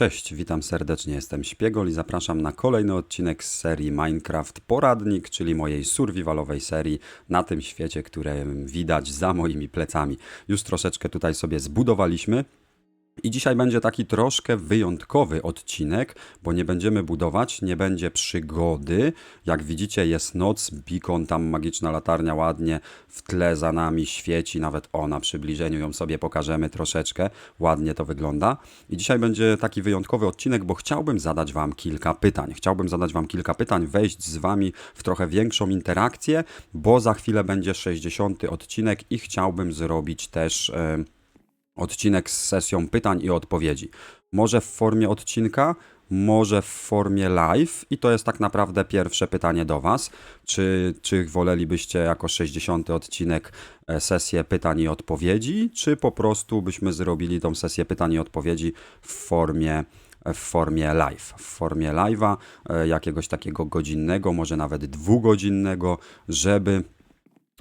Cześć, witam serdecznie, jestem Śpiegol i zapraszam na kolejny odcinek z serii Minecraft Poradnik, czyli mojej survivalowej serii na tym świecie, które widać za moimi plecami. Już troszeczkę tutaj sobie zbudowaliśmy. I dzisiaj będzie taki troszkę wyjątkowy odcinek, bo nie będziemy budować, nie będzie przygody. Jak widzicie, jest noc, beacon, tam magiczna latarnia ładnie w tle za nami świeci, nawet o na przybliżeniu ją sobie pokażemy troszeczkę. Ładnie to wygląda. I dzisiaj będzie taki wyjątkowy odcinek, bo chciałbym zadać Wam kilka pytań. Chciałbym zadać Wam kilka pytań, wejść z Wami w trochę większą interakcję, bo za chwilę będzie 60 odcinek i chciałbym zrobić też. e, odcinek z sesją pytań i odpowiedzi. Może w formie odcinka, może w formie live i to jest tak naprawdę pierwsze pytanie do Was. Czy, czy wolelibyście jako 60 odcinek e, sesję pytań i odpowiedzi, czy po prostu byśmy zrobili tą sesję pytań i odpowiedzi w formie w formie live, w formie live'a, e, jakiegoś takiego godzinnego, może nawet dwugodzinnego, żeby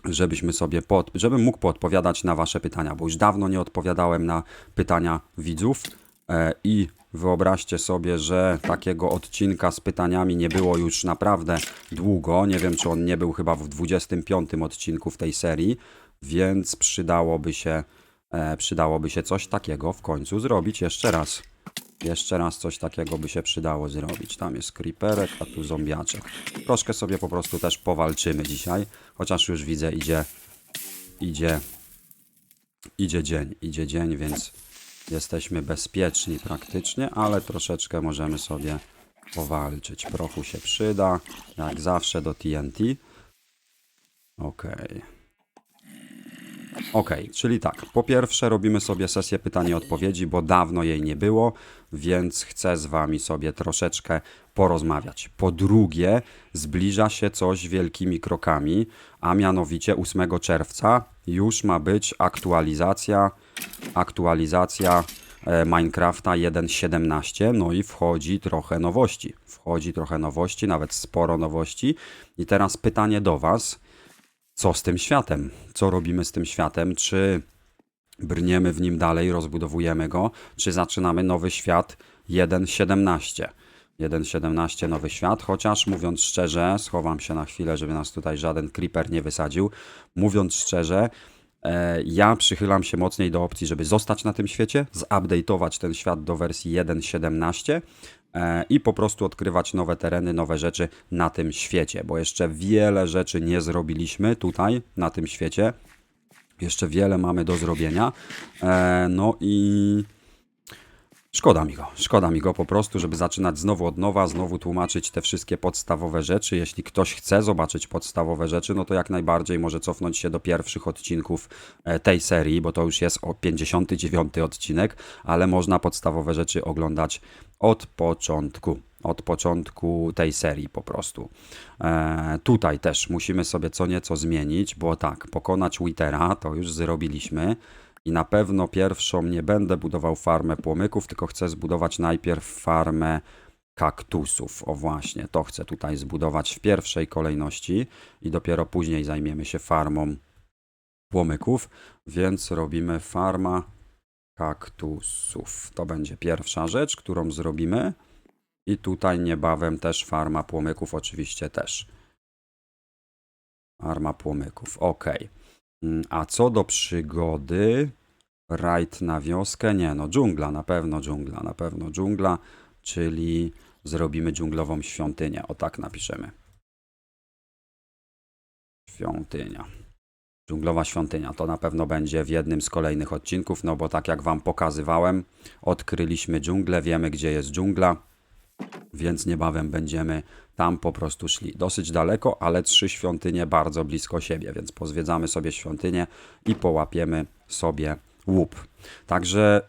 żebyśmy sobie pod, żebym mógł poodpowiadać na wasze pytania, bo już dawno nie odpowiadałem na pytania widzów e, i wyobraźcie sobie, że takiego odcinka z pytaniami nie było już naprawdę długo. Nie wiem, czy on nie był chyba w 25 odcinku w tej serii, więc przydałoby się, e, przydałoby się coś takiego w końcu zrobić jeszcze raz. Jeszcze raz coś takiego by się przydało zrobić. Tam jest creeperek, a tu zombiaczek. Troszkę sobie po prostu też powalczymy dzisiaj. Chociaż już widzę, idzie, idzie, idzie dzień, idzie dzień, więc jesteśmy bezpieczni praktycznie, ale troszeczkę możemy sobie powalczyć. Prochu się przyda, jak zawsze do TNT. Okej. Okej, czyli tak. Po pierwsze robimy sobie sesję pytań i odpowiedzi, bo dawno jej nie było, więc chcę z wami sobie troszeczkę porozmawiać. Po drugie, zbliża się coś wielkimi krokami, a mianowicie 8 czerwca już ma być aktualizacja, aktualizacja e, Minecrafta 1.17, no i wchodzi trochę nowości. Wchodzi trochę nowości, nawet sporo nowości. I teraz pytanie do was co z tym światem? Co robimy z tym światem? Czy brniemy w nim dalej, rozbudowujemy go, czy zaczynamy nowy świat 1.17? 1.17 nowy świat, chociaż mówiąc szczerze, schowam się na chwilę, żeby nas tutaj żaden creeper nie wysadził. Mówiąc szczerze, e, ja przychylam się mocniej do opcji, żeby zostać na tym świecie, zupdate'ować ten świat do wersji 1.17 e, i po prostu odkrywać nowe tereny, nowe rzeczy na tym świecie, bo jeszcze wiele rzeczy nie zrobiliśmy tutaj, na tym świecie. Jeszcze wiele mamy do zrobienia. E, no i szkoda mi go, szkoda mi go po prostu, żeby zaczynać znowu od nowa, znowu tłumaczyć te wszystkie podstawowe rzeczy. Jeśli ktoś chce zobaczyć podstawowe rzeczy, no to jak najbardziej może cofnąć się do pierwszych odcinków e, tej serii, bo to już jest o 59 odcinek, ale można podstawowe rzeczy oglądać od początku. Od początku tej serii po prostu. E, tutaj też musimy sobie co nieco zmienić, bo tak, pokonać Withera to już zrobiliśmy. I na pewno pierwszą nie będę budował farmę płomyków, tylko chcę zbudować najpierw farmę kaktusów. O właśnie, to chcę tutaj zbudować w pierwszej kolejności i dopiero później zajmiemy się farmą płomyków, więc robimy farma kaktusów. To będzie pierwsza rzecz, którą zrobimy. I tutaj niebawem też farma płomyków, oczywiście też. Farma płomyków, ok. Mm, A co do przygody, rajd na wioskę, nie no, dżungla, na pewno dżungla, na pewno dżungla, czyli zrobimy dżunglową świątynię, o tak napiszemy. Świątynia. Dżunglowa świątynia to na pewno będzie w jednym z kolejnych odcinków, no bo tak jak wam pokazywałem, odkryliśmy dżunglę, wiemy gdzie jest dżungla, więc niebawem będziemy tam po prostu szli. Dosyć daleko, ale trzy świątynie bardzo blisko siebie, więc pozwiedzamy sobie świątynię i połapiemy sobie łup. Także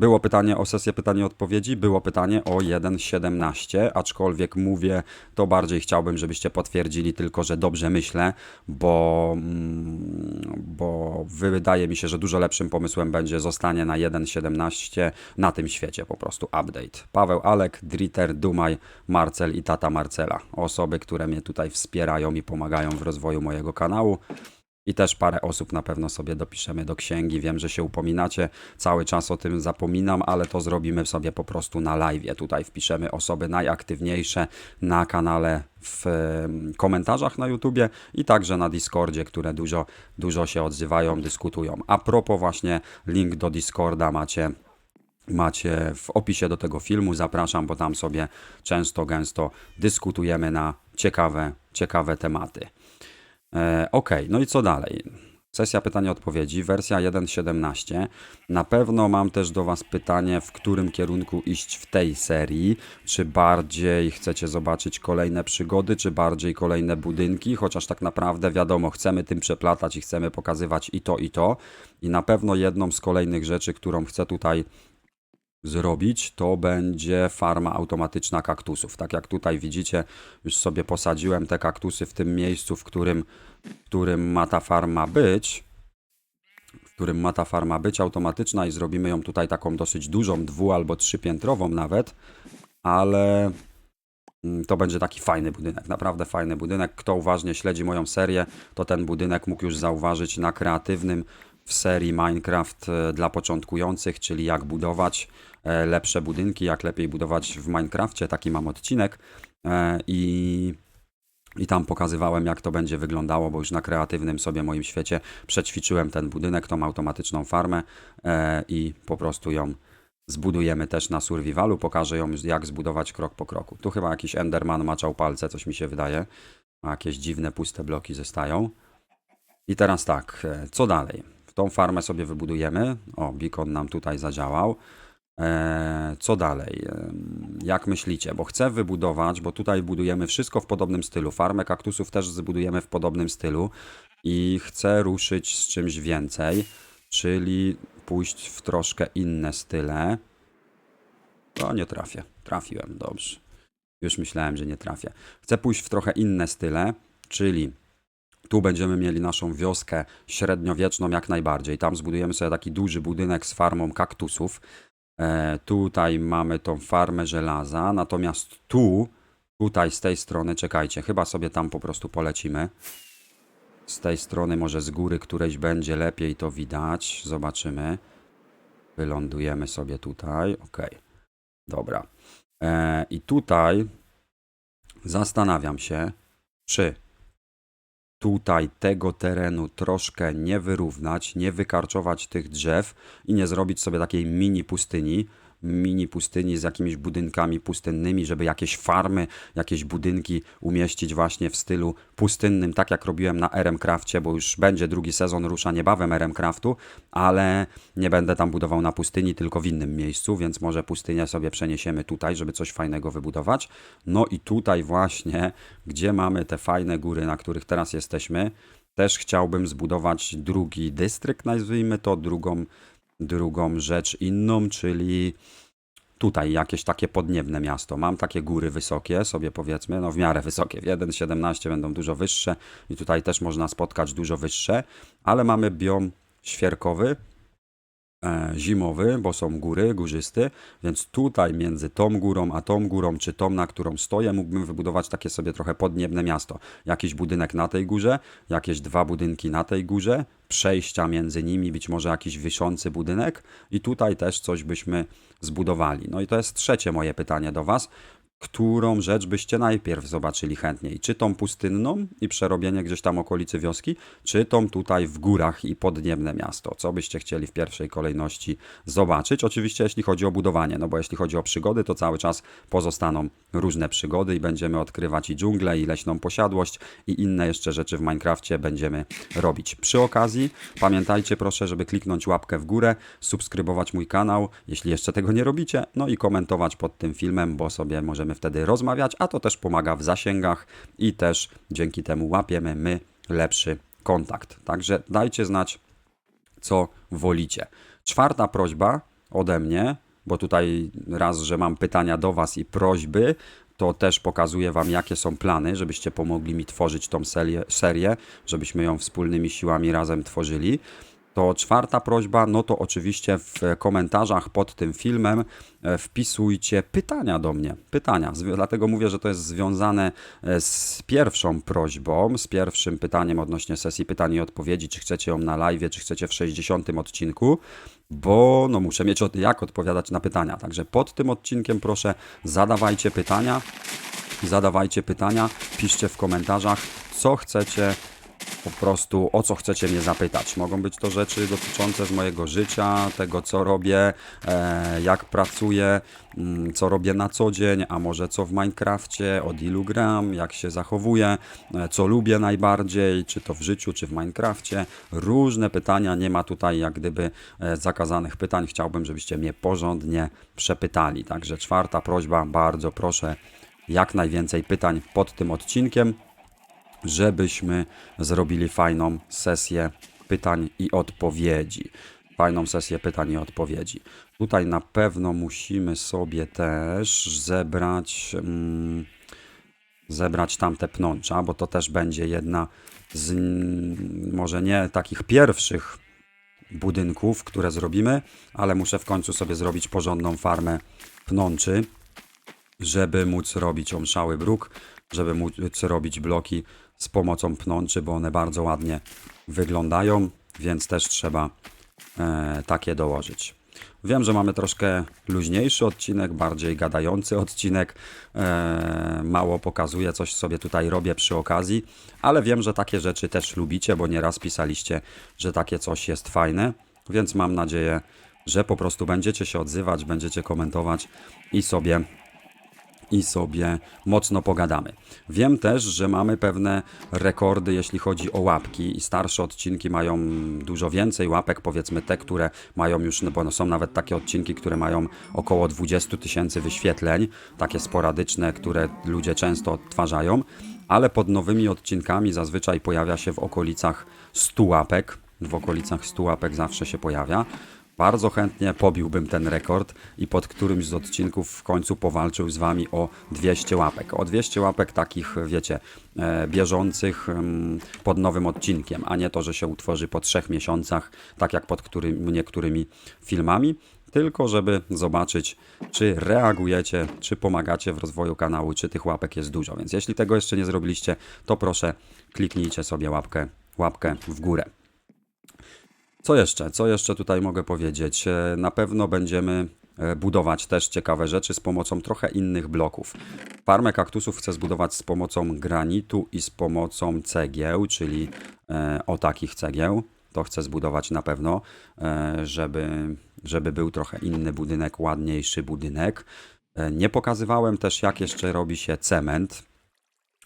było pytanie o sesję pytań i odpowiedzi, było pytanie o 1.17, aczkolwiek mówię, to bardziej chciałbym, żebyście potwierdzili tylko, że dobrze myślę, bo, mm, bo wydaje mi się, że dużo lepszym pomysłem będzie zostanie na 1.17 na tym świecie po prostu update. Paweł Alek, Driter, Dumaj, Marcel i tata Marcela. Osoby, które mnie tutaj wspierają i pomagają w rozwoju mojego kanału. I też parę osób na pewno sobie dopiszemy do księgi. Wiem, że się upominacie, cały czas o tym zapominam, ale to zrobimy sobie po prostu na live. Tutaj wpiszemy osoby najaktywniejsze na kanale w komentarzach na YouTubie i także na Discordzie, które dużo, dużo się odzywają, dyskutują. A propos właśnie link do Discorda macie macie w opisie do tego filmu. Zapraszam, bo tam sobie często, gęsto dyskutujemy na ciekawe, ciekawe tematy. E, ok, no i co dalej? Sesja pytania-odpowiedzi, wersja 1.17. Na pewno mam też do Was pytanie, w którym kierunku iść w tej serii. Czy bardziej chcecie zobaczyć kolejne przygody, czy bardziej kolejne budynki? Chociaż tak naprawdę wiadomo, chcemy tym przeplatać i chcemy pokazywać i to, i to. I na pewno jedną z kolejnych rzeczy, którą chcę tutaj zrobić, to będzie farma automatyczna kaktusów. Tak jak tutaj widzicie, już sobie posadziłem te kaktusy w tym miejscu, w którym, w którym ma ta farma być. W którym ma ta farma być automatyczna i zrobimy ją tutaj taką dosyć dużą, dwu albo trzypiętrową nawet, ale mm, to będzie taki fajny budynek, naprawdę fajny budynek. Kto uważnie śledzi moją serię, to ten budynek mógł już zauważyć na kreatywnym w serii Minecraft e, dla początkujących, czyli jak budować lepsze budynki, jak lepiej budować w Minecrafcie. Taki mam odcinek e, i, i tam pokazywałem, jak to będzie wyglądało, bo już na kreatywnym sobie moim świecie przećwiczyłem ten budynek, tą automatyczną farmę e, i po prostu ją zbudujemy też na survivalu. Pokażę ją, jak zbudować krok po kroku. Tu chyba jakiś Enderman maczał palce, coś mi się wydaje. Jakieś dziwne, puste bloki zostają. I teraz tak, e, co dalej? Tą farmę sobie wybudujemy. O, beacon nam tutaj zadziałał. Eee, co dalej? Em, Jak myślicie? Bo chcę wybudować, bo tutaj budujemy wszystko w podobnym stylu. Farmę kaktusów też zbudujemy w podobnym stylu i chcę ruszyć z czymś więcej, czyli pójść w troszkę inne style. O, nie trafię. Trafiłem, dobrze. Już myślałem, że nie trafię. Chcę pójść w trochę inne style, czyli tu będziemy mieli naszą wioskę średniowieczną jak najbardziej. Tam zbudujemy sobie taki duży budynek z farmą kaktusów. E, tutaj mamy tą farmę żelaza, natomiast tu, tutaj z tej strony, czekajcie, chyba sobie tam po prostu polecimy. Z tej strony może z góry którejś będzie lepiej to widać. Zobaczymy. Wylądujemy sobie tutaj. Ok. Dobra. E, I tutaj zastanawiam się, czy tutaj tego terenu troszkę nie wyrównać, nie wykarczować tych drzew i nie zrobić sobie takiej mini pustyni, mini pustyni z jakimiś budynkami pustynnymi, żeby jakieś farmy, jakieś budynki umieścić właśnie w stylu pustynnym, tak jak robiłem na RM Crafcie, bo już będzie drugi sezon, rusza niebawem RM Craftu, ale nie będę tam budował na pustyni, tylko w innym miejscu, więc może pustynię sobie przeniesiemy tutaj, żeby coś fajnego wybudować. No i tutaj właśnie, gdzie mamy te fajne góry, na których teraz jesteśmy, też chciałbym zbudować drugi dystrykt, nazwijmy to, drugą, drugą rzecz inną, czyli tutaj jakieś takie podniebne miasto. Mam takie góry wysokie, sobie powiedzmy, no w miarę wysokie. W 1.17 będą dużo wyższe i tutaj też można spotkać dużo wyższe, ale mamy biom świerkowy, zimowy, bo są góry, górzysty, więc tutaj między tą górą a tą górą, czy tą, na którą stoję, mógłbym wybudować takie sobie trochę podniebne miasto. Jakiś budynek na tej górze, jakieś dwa budynki na tej górze, przejścia między nimi, być może jakiś wiszący budynek i tutaj też coś byśmy zbudowali. No i to jest trzecie moje pytanie do Was. Którą rzecz byście najpierw zobaczyli chętniej? Czy tą pustynną i przerobienie gdzieś tam okolicy wioski, czy tą tutaj w górach i podniebne miasto? Co byście chcieli w pierwszej kolejności zobaczyć? Oczywiście jeśli chodzi o budowanie, no bo jeśli chodzi o przygody, to cały czas pozostaną różne przygody i będziemy odkrywać i dżunglę, i leśną posiadłość, i inne jeszcze rzeczy w Minecrafcie będziemy robić. Przy okazji pamiętajcie proszę, żeby kliknąć łapkę w górę, subskrybować mój kanał, jeśli jeszcze tego nie robicie, no i komentować pod tym filmem, bo sobie możemy wtedy rozmawiać, a to też pomaga w zasięgach i też dzięki temu łapiemy my lepszy kontakt. Także dajcie znać, co wolicie. Czwarta prośba ode mnie, bo tutaj raz, że mam pytania do Was i prośby, to też pokazuję Wam, jakie są plany, żebyście pomogli mi tworzyć tą serię, serię żebyśmy ją wspólnymi siłami razem tworzyli. To czwarta prośba, no to oczywiście w komentarzach pod tym filmem e, wpisujcie pytania do mnie. Pytania. Dlatego mówię, że to jest związane e, z pierwszą prośbą, z pierwszym pytaniem odnośnie sesji pytań i odpowiedzi, czy chcecie ją na live, czy chcecie w 60 odcinku, bo no muszę mieć od, jak odpowiadać na pytania. Także pod tym odcinkiem proszę zadawajcie pytania, zadawajcie pytania, piszcie w komentarzach, co chcecie po prostu o co chcecie mnie zapytać. Mogą być to rzeczy dotyczące z mojego życia, tego co robię, e, jak pracuję, mm, co robię na co dzień, a może co w Minecrafcie, od ilu gram, jak się zachowuję, e, co lubię najbardziej, czy to w życiu, czy w Minecrafcie. Różne pytania, nie ma tutaj jak gdyby e, zakazanych pytań. Chciałbym, żebyście mnie porządnie przepytali. Także czwarta prośba, bardzo proszę, jak najwięcej pytań pod tym odcinkiem żebyśmy zrobili fajną sesję pytań i odpowiedzi. Fajną sesję pytań i odpowiedzi. Tutaj na pewno musimy sobie też zebrać, mm, zebrać tamte pnącza, bo to też będzie jedna z mm, może nie takich pierwszych budynków, które zrobimy, ale muszę w końcu sobie zrobić porządną farmę pnączy żeby móc robić omszały bruk, żeby móc robić bloki z pomocą pnączy, bo one bardzo ładnie wyglądają, więc też trzeba e, takie dołożyć. Wiem, że mamy troszkę luźniejszy odcinek, bardziej gadający odcinek. E, mało pokazuję, coś sobie tutaj robię przy okazji, ale wiem, że takie rzeczy też lubicie, bo nieraz pisaliście, że takie coś jest fajne, więc mam nadzieję, że po prostu będziecie się odzywać, będziecie komentować i sobie i sobie mocno pogadamy. Wiem też, że mamy pewne rekordy, jeśli chodzi o łapki i starsze odcinki mają dużo więcej łapek, powiedzmy te, które mają już, no bo no są nawet takie odcinki, które mają około 20 tysięcy wyświetleń, takie sporadyczne, które ludzie często odtwarzają, ale pod nowymi odcinkami zazwyczaj pojawia się w okolicach 100 łapek, w okolicach 100 łapek zawsze się pojawia. Bardzo chętnie pobiłbym ten rekord i pod którymś z odcinków w końcu powalczył z wami o 200 łapek. O 200 łapek takich, wiecie, e, bieżących em, pod nowym odcinkiem, a nie to, że się utworzy po trzech miesiącach, tak jak pod którym, niektórymi filmami. Tylko żeby zobaczyć, czy reagujecie, czy pomagacie w rozwoju kanału, czy tych łapek jest dużo. Więc jeśli tego jeszcze nie zrobiliście, to proszę kliknijcie sobie łapkę, łapkę w górę. Co jeszcze? Co jeszcze tutaj mogę powiedzieć? E, Na pewno będziemy e, budować też ciekawe rzeczy z pomocą trochę innych bloków. Farmę kaktusów chcę zbudować z pomocą granitu i z pomocą cegieł, czyli e, o takich cegieł. To chcę zbudować na pewno, żeby, żeby był trochę inny budynek, ładniejszy budynek. Nie pokazywałem też, jak jeszcze robi się cement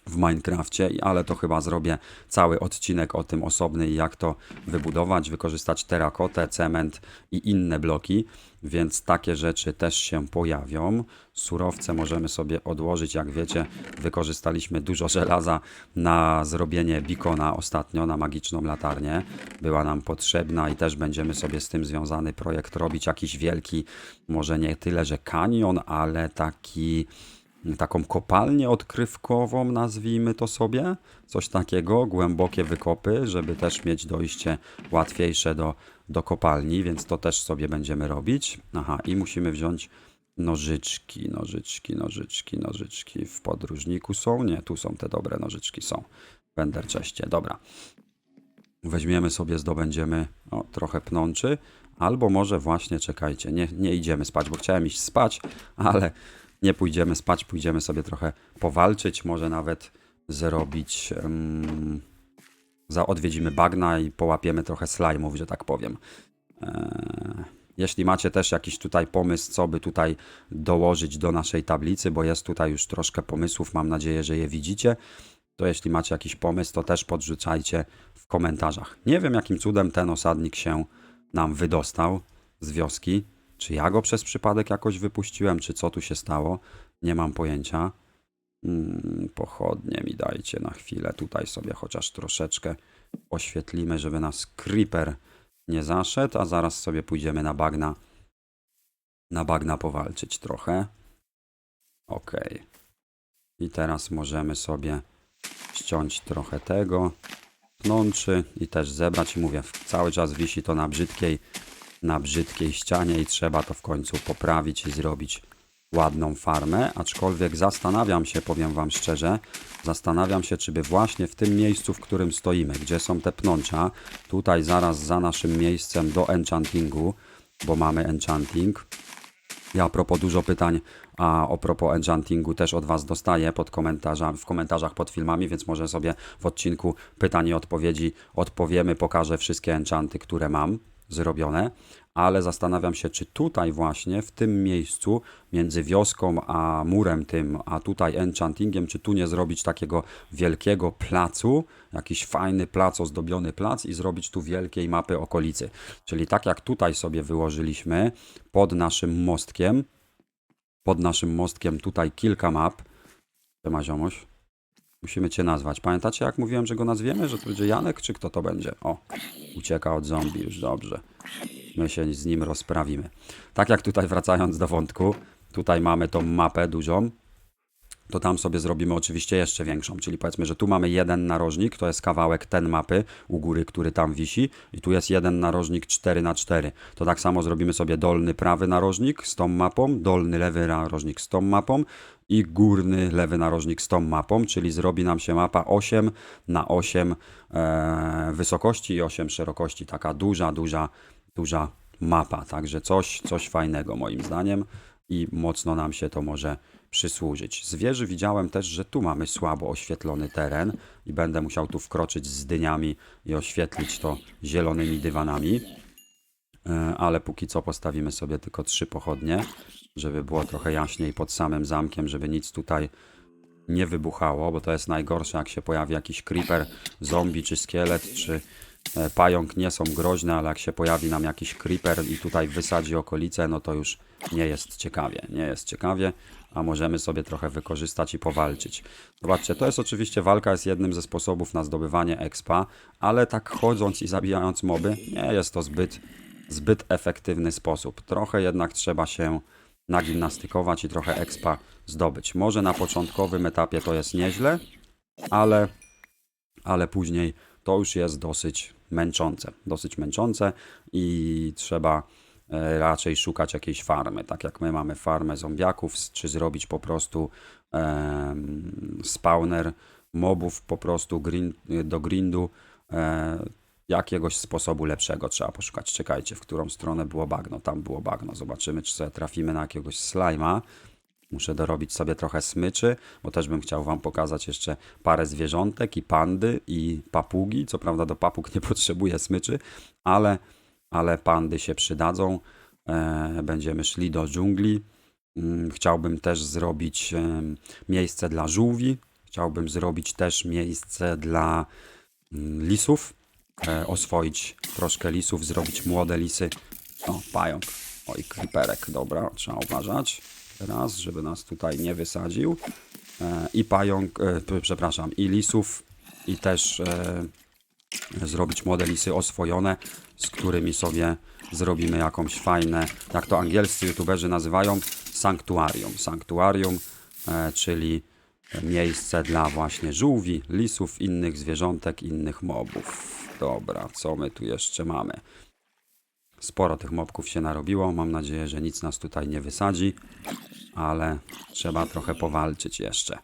w Minecrafcie, ale to chyba zrobię cały odcinek o tym osobny jak to wybudować, wykorzystać terakotę, cement i inne bloki, więc takie rzeczy też się pojawią. Surowce możemy sobie odłożyć, jak wiecie, wykorzystaliśmy dużo żelaza na zrobienie bikona ostatnio, na magiczną latarnię. Była nam potrzebna i też będziemy sobie z tym związany projekt robić, jakiś wielki, może nie tyle, że kanion, ale taki taką kopalnię odkrywkową, nazwijmy to sobie, coś takiego, głębokie wykopy, żeby też mieć dojście łatwiejsze do, do kopalni, więc to też sobie będziemy robić. Aha, i musimy wziąć nożyczki, nożyczki, nożyczki, nożyczki. W podróżniku są? Nie, tu są te dobre nożyczki, są. W Enderczeście, dobra. Weźmiemy sobie, zdobędziemy o, trochę pnączy, albo może właśnie, czekajcie, nie, nie idziemy spać, bo chciałem iść spać, ale nie pójdziemy spać, pójdziemy sobie trochę powalczyć, może nawet zrobić, um, za, odwiedzimy bagna i połapiemy trochę slajmów, że tak powiem. Eee, jeśli macie też jakiś tutaj pomysł, co by tutaj dołożyć do naszej tablicy, bo jest tutaj już troszkę pomysłów, mam nadzieję, że je widzicie, to jeśli macie jakiś pomysł, to też podrzucajcie w komentarzach. Nie wiem, jakim cudem ten osadnik się nam wydostał z wioski. Czy ja go przez przypadek jakoś wypuściłem, czy co tu się stało? Nie mam pojęcia. Mm, pochodnie mi dajcie na chwilę. Tutaj sobie chociaż troszeczkę oświetlimy, żeby nas creeper nie zaszedł, a zaraz sobie pójdziemy na bagna. Na bagna powalczyć trochę. Okej. I teraz możemy sobie ściąć trochę tego. pnączy i też zebrać. I mówię, cały czas wisi to na brzydkiej, na brzydkiej ścianie i trzeba to w końcu poprawić i zrobić ładną farmę, aczkolwiek zastanawiam się, powiem Wam szczerze, zastanawiam się, czy by właśnie w tym miejscu, w którym stoimy, gdzie są te pnącza, tutaj zaraz za naszym miejscem do enchantingu, bo mamy enchanting, ja a propos dużo pytań, a o propos enchantingu też od Was dostaję pod komentarzami, w komentarzach pod filmami, więc może sobie w odcinku pytań i odpowiedzi odpowiemy, pokażę wszystkie enchanty, które mam zrobione, ale zastanawiam się, czy tutaj właśnie, w tym miejscu, między wioską a murem tym, a tutaj enchantingiem, czy tu nie zrobić takiego wielkiego placu, jakiś fajny plac, ozdobiony plac i zrobić tu wielkiej mapy okolicy. Czyli tak jak tutaj sobie wyłożyliśmy pod naszym mostkiem, pod naszym mostkiem tutaj kilka map. Siema ziomuś. Musimy cię nazwać. Pamiętacie jak mówiłem, że go nazwiemy? Że to będzie Janek, czy kto to będzie? O, ucieka od zombie, już dobrze. My się z nim rozprawimy. Tak jak tutaj wracając do wątku, tutaj mamy tą mapę dużą, to tam sobie zrobimy oczywiście jeszcze większą, czyli powiedzmy, że tu mamy jeden narożnik, to jest kawałek ten mapy u góry, który tam wisi i tu jest jeden narożnik 4 na 4 To tak samo zrobimy sobie dolny prawy narożnik z tą mapą, dolny lewy narożnik z tą mapą i górny lewy narożnik z tą mapą, czyli zrobi nam się mapa 8 na 8 e, wysokości i 8 szerokości, taka duża, duża, duża mapa, także coś, coś fajnego moim zdaniem i mocno nam się to może przysłużyć. Z wieży widziałem też, że tu mamy słabo oświetlony teren i będę musiał tu wkroczyć z dyniami i oświetlić to zielonymi dywanami. E, Ale póki co postawimy sobie tylko trzy pochodnie, żeby było trochę jaśniej pod samym zamkiem, żeby nic tutaj nie wybuchało, bo to jest najgorsze, jak się pojawi jakiś creeper, zombie czy szkielet, czy pająk nie są groźne, ale jak się pojawi nam jakiś creeper i tutaj wysadzi okolicę, no to już nie jest ciekawie. Nie jest ciekawie, a możemy sobie trochę wykorzystać i powalczyć. Zobaczcie, to jest oczywiście walka, jest jednym ze sposobów na zdobywanie expa, ale tak chodząc i zabijając moby, nie jest to zbyt, zbyt efektywny sposób. Trochę jednak trzeba się nagimnastykować i trochę expa zdobyć. Może na początkowym etapie to jest nieźle, ale, ale później to już jest dosyć męczące. Dosyć męczące i trzeba e, raczej szukać jakiejś farmy. Tak jak my mamy farmę zombiaków, czy zrobić po prostu spawner mobów po prostu grind, do grindu. E, jakiegoś sposobu lepszego trzeba poszukać. Czekajcie, w którą stronę było bagno. Tam było bagno. Zobaczymy, czy sobie trafimy na jakiegoś slajma. Muszę dorobić sobie trochę smyczy, bo też bym chciał Wam pokazać jeszcze parę zwierzątek i pandy i papugi. Co prawda do papug nie potrzebuję smyczy, ale, ale pandy się przydadzą. E, będziemy szli do dżungli. Mm, Chciałbym też zrobić em, miejsce dla żółwi. Chciałbym zrobić też miejsce dla mm, lisów. E, oswoić troszkę lisów, zrobić młode lisy. O, pająk. Oj, creeperek, dobra, trzeba uważać. Teraz, żeby nas tutaj nie wysadził. E, I pająk, e, przepraszam, i lisów, i też e, zrobić młode lisy oswojone, z którymi sobie zrobimy jakąś fajne, jak to angielscy youtuberzy nazywają, sanktuarium. Sanktuarium, e, czyli miejsce dla właśnie żółwi, lisów, innych zwierzątek, innych mobów. Dobra, co my tu jeszcze mamy? Sporo tych mobków się narobiło. Mam nadzieję, że nic nas tutaj nie wysadzi, ale trzeba trochę powalczyć jeszcze.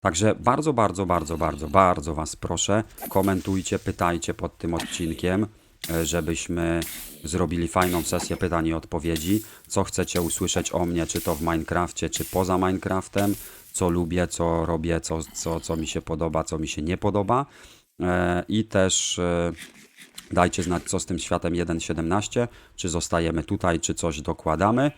Także bardzo, bardzo, bardzo, bardzo, bardzo Was proszę, komentujcie, pytajcie pod tym odcinkiem, e, żebyśmy zrobili fajną sesję pytań i odpowiedzi. Co chcecie usłyszeć o mnie, czy to w Minecrafcie, czy poza Minecraftem, co lubię, co robię, co, co, co mi się podoba, co mi się nie podoba. E, I też e, Dajcie znać, co z tym światem 1.17, czy zostajemy tutaj, czy coś dokładamy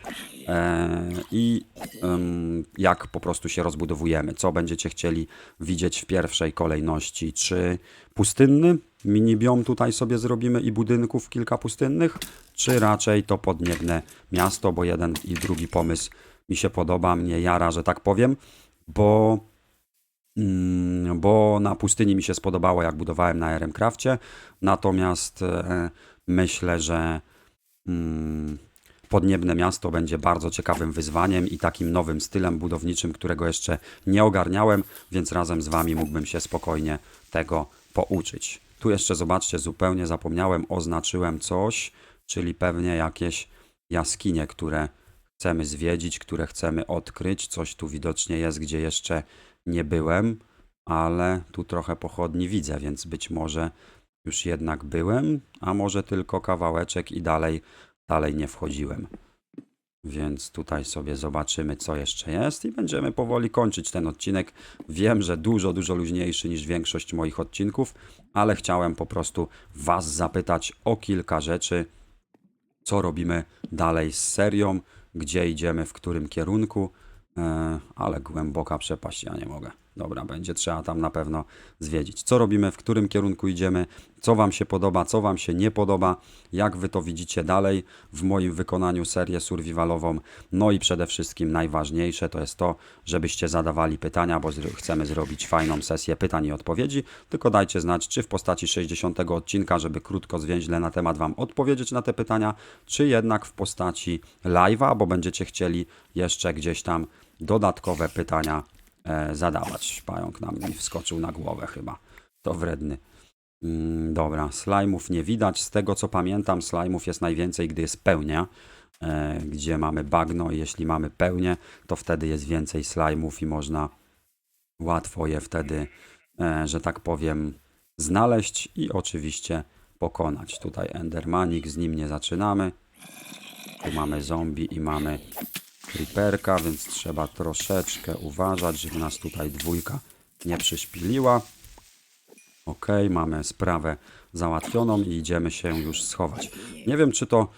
e, i em, jak po prostu się rozbudowujemy. Co będziecie chcieli widzieć w pierwszej kolejności? Czy pustynny mini-biom tutaj sobie zrobimy i budynków kilka pustynnych, czy raczej to podniebne miasto, bo jeden i drugi pomysł mi się podoba, mnie jara, że tak powiem, bo bo na pustyni mi się spodobało, jak budowałem na RM Crafcie, natomiast e, myślę, że mm, podniebne miasto będzie bardzo ciekawym wyzwaniem i takim nowym stylem budowniczym, którego jeszcze nie ogarniałem, więc razem z Wami mógłbym się spokojnie tego pouczyć. Tu jeszcze zobaczcie, zupełnie zapomniałem, oznaczyłem coś, czyli pewnie jakieś jaskinie, które chcemy zwiedzić, które chcemy odkryć. Coś tu widocznie jest, gdzie jeszcze nie byłem, ale tu trochę pochodni widzę, więc być może już jednak byłem, a może tylko kawałeczek i dalej, dalej nie wchodziłem. Więc tutaj sobie zobaczymy, co jeszcze jest i będziemy powoli kończyć ten odcinek. Wiem, że dużo, dużo luźniejszy niż większość moich odcinków, ale chciałem po prostu Was zapytać o kilka rzeczy, co robimy dalej z serią, gdzie idziemy, w którym kierunku, ale głęboka przepaść, ja nie mogę. Dobra, będzie trzeba tam na pewno zwiedzić. Co robimy, w którym kierunku idziemy, co Wam się podoba, co Wam się nie podoba, jak Wy to widzicie dalej w moim wykonaniu serię survivalową. No i przede wszystkim najważniejsze to jest to, żebyście zadawali pytania, bo chcemy zrobić fajną sesję pytań i odpowiedzi. Tylko dajcie znać, czy w postaci 60 odcinka, żeby krótko, zwięźle na temat Wam odpowiedzieć na te pytania, czy jednak w postaci live'a, bo będziecie chcieli jeszcze gdzieś tam dodatkowe pytania e, zadawać. Pająk nam mi wskoczył na głowę chyba. To wredny. Mm, dobra, slajmów nie widać. Z tego co pamiętam, slajmów jest najwięcej, gdy jest pełnia, e, gdzie mamy bagno jeśli mamy pełnię, to wtedy jest więcej slajmów i można łatwo je wtedy, e, że tak powiem, znaleźć i oczywiście pokonać. Tutaj Endermanik, z nim nie zaczynamy. Tu mamy zombie i mamy creeperka, więc trzeba troszeczkę uważać, żeby nas tutaj dwójka nie przyszpiliła. Ok, mamy sprawę załatwioną i idziemy się już schować. Nie wiem, czy to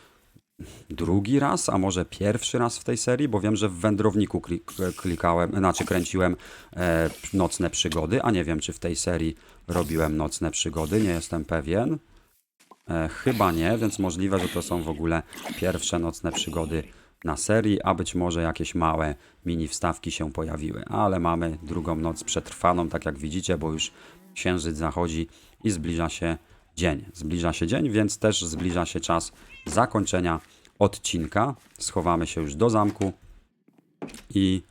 drugi raz, a może pierwszy raz w tej serii, bo wiem, że w wędrowniku kli- klikałem, znaczy kręciłem e, nocne przygody, a nie wiem, czy w tej serii robiłem nocne przygody, nie jestem pewien. E, chyba nie, więc możliwe, że to są w ogóle pierwsze nocne przygody na serii, a być może jakieś małe mini wstawki się pojawiły. Ale mamy drugą noc przetrwaną, tak jak widzicie, bo już księżyc zachodzi i zbliża się dzień. Zbliża się dzień, więc też zbliża się czas zakończenia odcinka. Schowamy się już do zamku i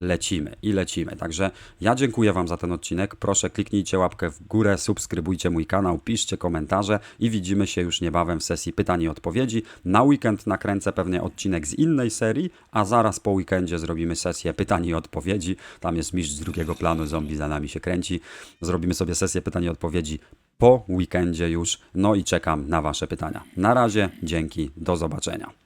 lecimy, i lecimy. Także ja dziękuję Wam za ten odcinek. Proszę kliknijcie łapkę w górę, subskrybujcie mój kanał, piszcie komentarze i widzimy się już niebawem w sesji pytań i odpowiedzi. Na weekend nakręcę pewnie odcinek z innej serii, a zaraz po weekendzie zrobimy sesję pytań i odpowiedzi. Tam jest mistrz z drugiego planu, zombie za nami się kręci. Zrobimy sobie sesję pytań i odpowiedzi po weekendzie już. No i czekam na Wasze pytania. Na razie, dzięki, do zobaczenia.